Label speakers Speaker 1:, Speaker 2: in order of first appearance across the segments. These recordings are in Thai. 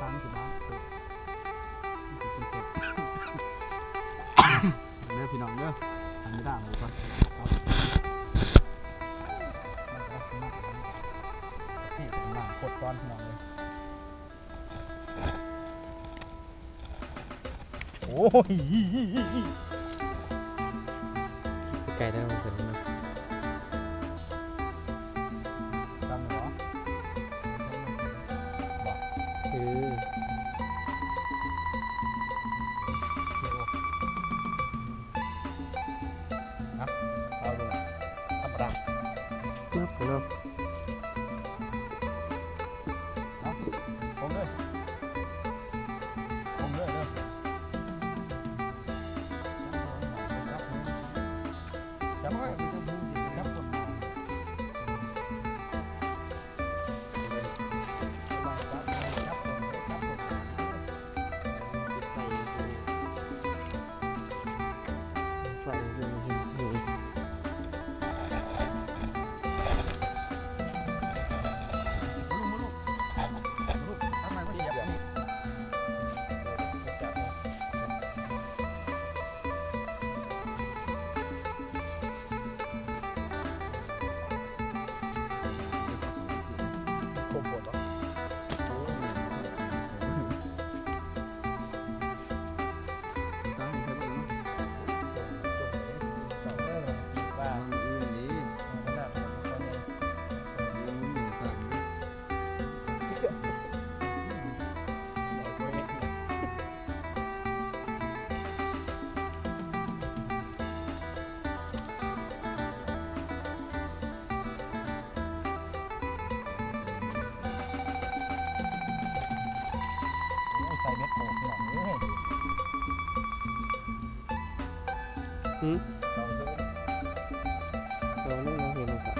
Speaker 1: ตาลสิบ้างกินเสร็จเด้อพี่น้องเด้อทำไม่ได้หมูก่อนเอานี่ผมล้างกดก้อนพี่น้องเลยโอ้ย
Speaker 2: ไก่ได้ลงถึงนะ
Speaker 1: เหืมล
Speaker 2: อง
Speaker 1: ซื้อ
Speaker 2: เรานั่งเราเห็นนะครั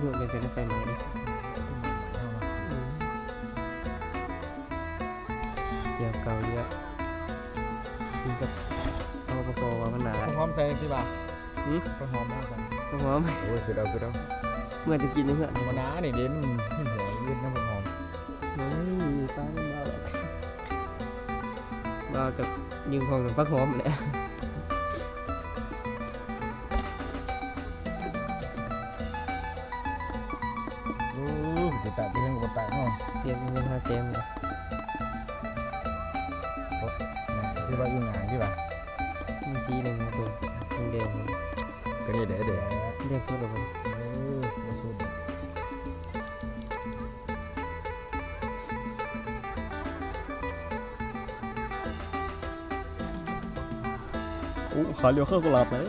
Speaker 2: หมดเพื่อนเป็นเซนไฟไหมดิเกี่ยวเก่าเยอะกินกับข้าวโพดว่ามันหนา
Speaker 1: พร้อมใจพี่บ่า
Speaker 2: หืม
Speaker 1: ก็หอมมากเลย
Speaker 2: ก็หอม
Speaker 3: โอ้ยคือเราคือเรา
Speaker 2: เมื่อจะกินเพื่อน
Speaker 1: มาน้าเนี่ยเด่นหัวยืดน้ำผมหอม
Speaker 2: โอ้ยป้าไม่มาหรอกมากับยืมของกับพักหอมแหละ
Speaker 1: แต่เนาะ
Speaker 2: เรียกเงินห้าเซมเลย
Speaker 1: ที่ว่าอยู่งานที่บ่า
Speaker 2: มีสีหนึ่งนะตัวแดง
Speaker 3: ก็นี่เด้เด้
Speaker 2: ๆเรียกชุดอะไร
Speaker 1: โอ้ยสุด
Speaker 2: อู้ขาเรียวเข้ากลับเลย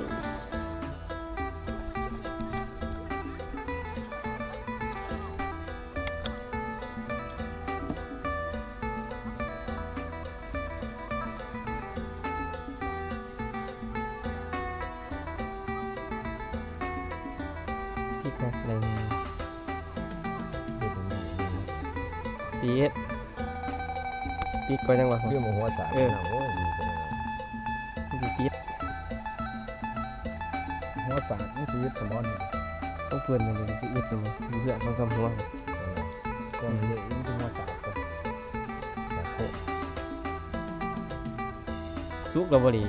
Speaker 2: พริกนะอะไรปีดปีดก่อนยังวะ
Speaker 3: เรื่องหัวสา
Speaker 2: เออ
Speaker 3: โอ้ยดีจังเลย
Speaker 2: ปีด
Speaker 1: หัวสากนี่ชีวิตสมอน
Speaker 2: ต้องเพื่อนกันเลยสิอึดจังเลยมีเพื่อนต้องทำหัว
Speaker 1: ก็มีเลยนี่เป็นหัวสากก็
Speaker 3: แบบโคตร
Speaker 2: ซุกเราบรี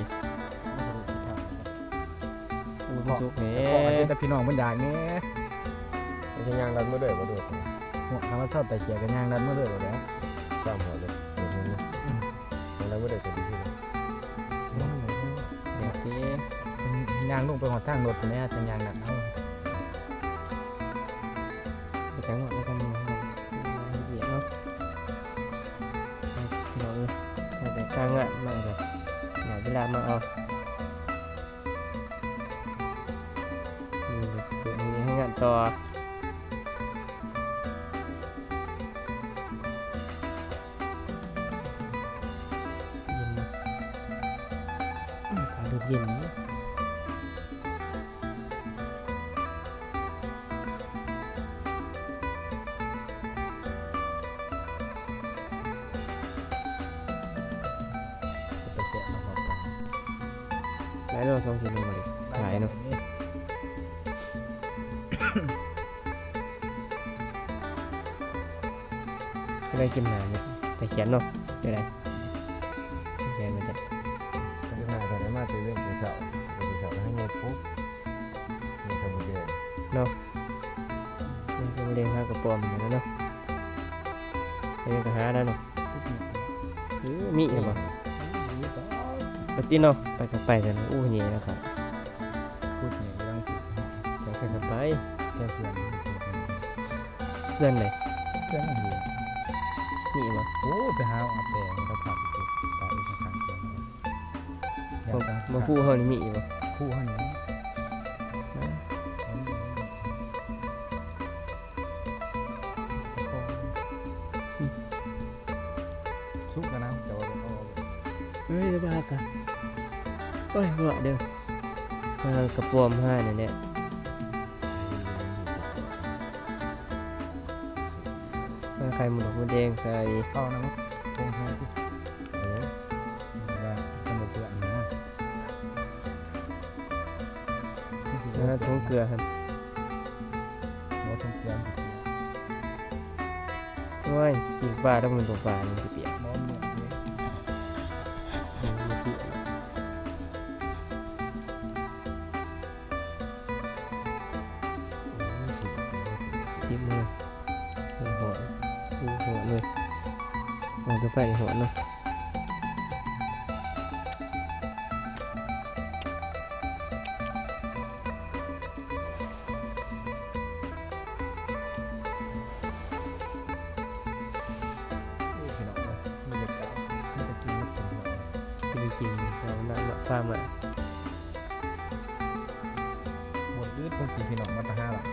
Speaker 2: อู้มันซุกแหน่
Speaker 1: ขออาทิตย์แต่พี่น้องมันอยากแน่
Speaker 3: ไม่ใช่ยางรัดมือเด้อมาดู
Speaker 1: หัวคำว่าชอบแต่เกียกันย่างดันเมื่อเลยแล้ว
Speaker 3: กล้ามหัวเลยเดี๋ยวนี้ยางรัดมือเด้อก็ดีที่สุด
Speaker 2: เดี๋ยวเจ๊
Speaker 1: ย่างลงไปหอดทางรถไปแน่จะย่างหนักเอา
Speaker 2: ไปจังหวะแล้วกันเดี๋ยวเนาะเดี๋ยวเออแค่แดงกลางงานมาแบบหาเวลามาเอานี่ก็เกิดมีให้งานต่อ เย็นๆนะ
Speaker 1: ไปแสะมาหอมกัน
Speaker 2: หลายโลสองกิโลมาดิหลายเนาะก็ได้กินหนาเนี่ยแต่เขียนเนาะได้ไร
Speaker 1: อื้อ
Speaker 2: มีเหรอปฏิเนาะไปกันไปกันอู้เหนี่นะครับ
Speaker 1: พูดเนี่ยยังพูด
Speaker 2: ไปกันไป
Speaker 1: แค่เพื่อน
Speaker 2: เพื่อนเลย
Speaker 1: เพื่อนอยู่
Speaker 2: มีบ่
Speaker 1: โอ้ไปหาอาแปงก็ผัดไปตายอีกครั้งเดียว
Speaker 2: มามาคู่เฮานี่มีบ่
Speaker 1: คู่หันนี้ซุกกันนะจะว่าเอา
Speaker 2: เฮ้ยบ้ากันโอ้ยบ่เด้อมากระป๋อมห้านี่นแหละถ้าใครหมุนดอกมะแดงใส่
Speaker 1: เข้านะมั้งคงให้ที่เออว่าขนมเปลือกนะ
Speaker 2: แล้วทงเกลือครับ
Speaker 1: รถทงเปลือก
Speaker 2: โอ้ยปีกปลาต้องเป็นตัวปลามันสิเปียก
Speaker 1: หั
Speaker 2: วเลยมันก็ไฟในหัวเนาะ
Speaker 1: พี่น้องเลยบรรยากาศไม่ได้กินไม่กินหรอก
Speaker 2: ที่จริงเราหน้ามาฟ้ามา
Speaker 1: หมดยืดต้องกินพี่น้องมาตะห้าละ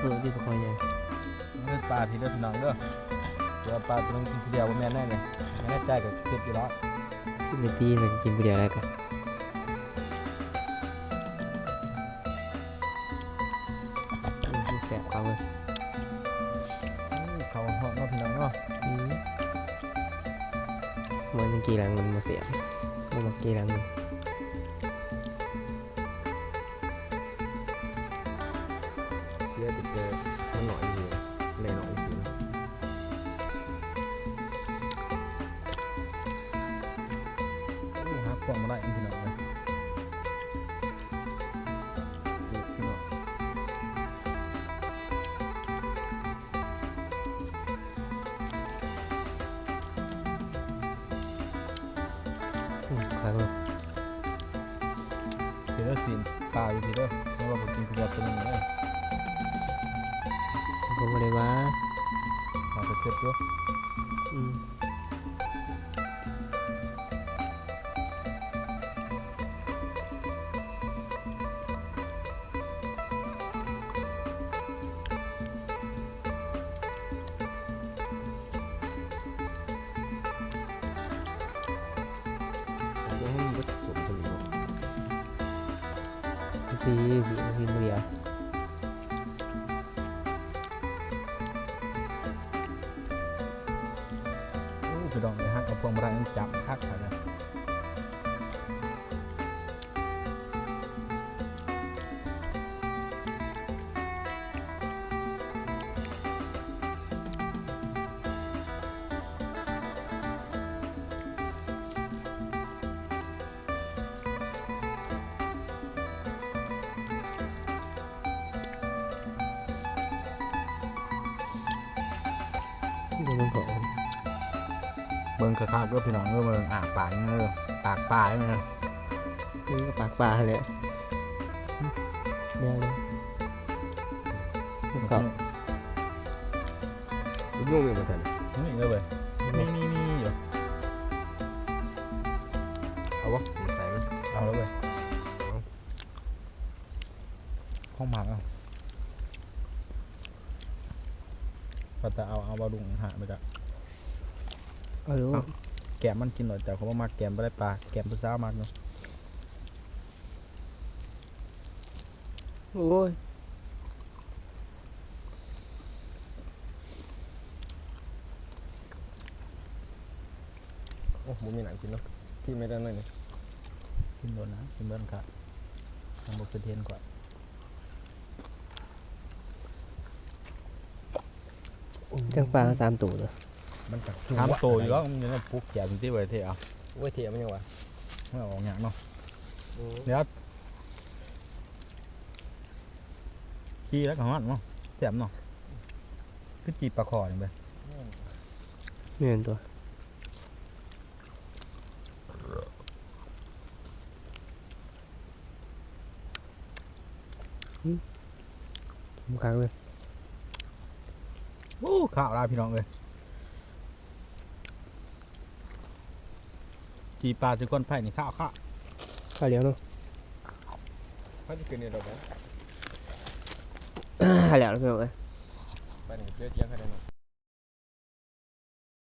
Speaker 2: เอ
Speaker 1: อ
Speaker 2: ที่ประคอยยัง
Speaker 1: เลือดปลาพี่เลือดพี่น้องเด้อเดี๋ยวปลาตัวนึงกินทีเดียวว่าแม่นแน่เลยแม่ใจกับเจ็บอยู่แล้ว
Speaker 2: ที่ไปตีมันกินผู้เดียวแล้วกันอืมแสบความเลย
Speaker 1: เขาเหาะเนาะพี่น้องเนาะ
Speaker 2: อืมมันยังกี่หลังมันมาเสียมันมากี่หลังมัน ครั้งเลย
Speaker 1: เดี๋ยวสิปลาอยู่พี่เด้อแล้วเราไปกินทีเดียวตัวนึงเลย
Speaker 2: ผมก็เลยว่า
Speaker 1: เอาไปเก็บด้วย
Speaker 2: อืม พี่พี่พี่เรีย
Speaker 1: พี่น้องนะฮะกเอาพวงมาลัยจับคักเขาเนี่ ย
Speaker 2: เดี๋ยวมันเผา
Speaker 1: เบิ่งกระคาบก็พี่น้องก็เบิ่งอ่าปากนี่เลยปากปลายนี่นะ
Speaker 2: นี่ก็ปากปลาเลยเนี่ยเลยเขา
Speaker 3: ยุ่งอยู่บ่ทัน
Speaker 1: นี่เลยเว้ยนี่นี่นี่อยู่
Speaker 3: เอาวะใส่มัน
Speaker 1: เอาแล้วเว้ยห้องหมักเอา พอจะเอาเอาบาดุงหาไปจ้ะ
Speaker 2: เอาดู
Speaker 1: แกมมันกินหน่อยแต่เขาบอกมาแกมไม่ได้ปลาแกมผู้สาวมากเนาะ
Speaker 2: โอ้ย
Speaker 3: โอ้บ่มีหนังกินเนาะที่ไม่ได้นั่นนี่
Speaker 1: กินโดนนะกินเบิ้ลค่ะทำบุกเป็นเทนก่อน
Speaker 2: จังปลาสามตัวเลย
Speaker 3: มันจัก
Speaker 1: ทำโตอยู่แล้วมันยังพุกแกมที่ไว้เท่เอา
Speaker 3: โอ้ยเทียมันยังวะ
Speaker 1: ไม่เอาออกอย่างเนาะ
Speaker 3: โอ้
Speaker 1: เดี๋ยวขี้แล้วก็ฮอดเนาะแถมเนาะคือจีบปลาคอนี่ไป
Speaker 2: ไม่เห็นตัวอืมผมค้างเลย
Speaker 1: โอ้ข้าวลาพี่น้องเลยจีปลาจุก้นไผ่นี่ข้าวข้าว
Speaker 2: ข้าวเหลียวเนาะ
Speaker 3: เขาจะกินนี่ดอกบ่
Speaker 2: ข้าวเหลียวแล้วเพื่อนเอ้ย
Speaker 3: ไปนี่เจอเที่ยงเขาได้เนาะ